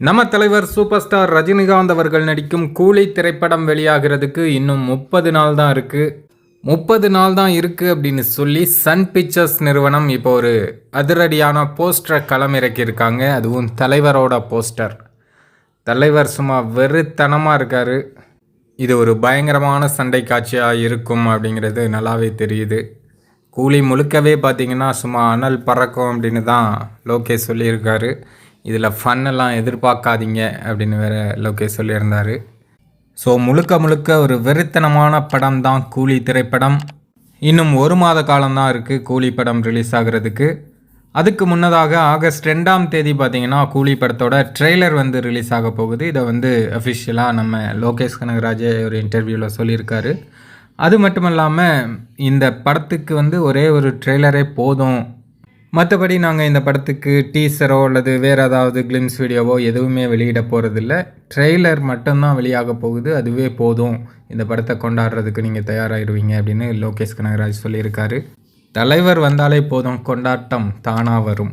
நம்ம தலைவர் super star Rajinikanth அவர்கள் நடிக்கும் கூலி திரைப்படம் வெளியாகிறதுக்கு இன்னும் முப்பது நாள் தான் இருக்குது முப்பது நாள் தான் இருக்குது அப்படின்னு சொல்லி சன் பிக்சர்ஸ் நிறுவனம் இப்போ ஒரு அதிரடியான போஸ்டரை களமிறக்கியிருக்காங்க. அதுவும் தலைவரோட போஸ்டர். தலைவர் சும்மா வெறுத்தனமாக இருக்கார். இது ஒரு பயங்கரமான சண்டை காட்சியாக இருக்கும் அப்படிங்கிறது நல்லாவே தெரியுது. கூலி முழுக்கவே பார்த்திங்கன்னா சும்மா அனல் பறக்கும் அப்படின்னு தான் லோகேஷ் சொல்லியிருக்காரு. இதில் ஃபன்னெல்லாம் எதிர்பார்க்காதீங்க அப்படின்னு வேற லோகேஷ் சொல்லியிருந்தார். ஸோ முழுக்க முழுக்க ஒரு வெறித்தனமான படம் தான் கூலி திரைப்படம். இன்னும் ஒரு மாத காலம்தான் இருக்குது கூலி படம் ரிலீஸ் ஆகிறதுக்கு. அதுக்கு முன்னதாக ஆகஸ்ட் ரெண்டாம் தேதி பார்த்தீங்கன்னா கூலி படத்தோட ட்ரெய்லர் வந்து ரிலீஸ் ஆக போகுது. இதை வந்து அஃபிஷியலாக நம்ம லோகேஷ் கனகராஜே ஒரு இன்டர்வியூவில் சொல்லியிருக்காரு. அது மட்டும் இல்லாமல் இந்த படத்துக்கு வந்து ஒரே ஒரு ட்ரெய்லரே போதும் மற்றபடி நாங்கள் இந்த படத்துக்கு டீசரோ அல்லது வேறு ஏதாவது கிளிம்ஸ் வீடியோவோ எதுவுமே வெளியிட போகிறதில்ல ட்ரெய்லர் மட்டும்தான் வெளியாக போகுது. அதுவே போதும். இந்த படத்தை கொண்டாடுறதுக்கு நீங்கள் தயாராகிடுவீங்க அப்படின்னு லோகேஷ் கனகராஜ் சொல்லியிருக்காரு. தலைவர் வந்தாலே போதும். கொண்டாட்டம் தானாக வரும்.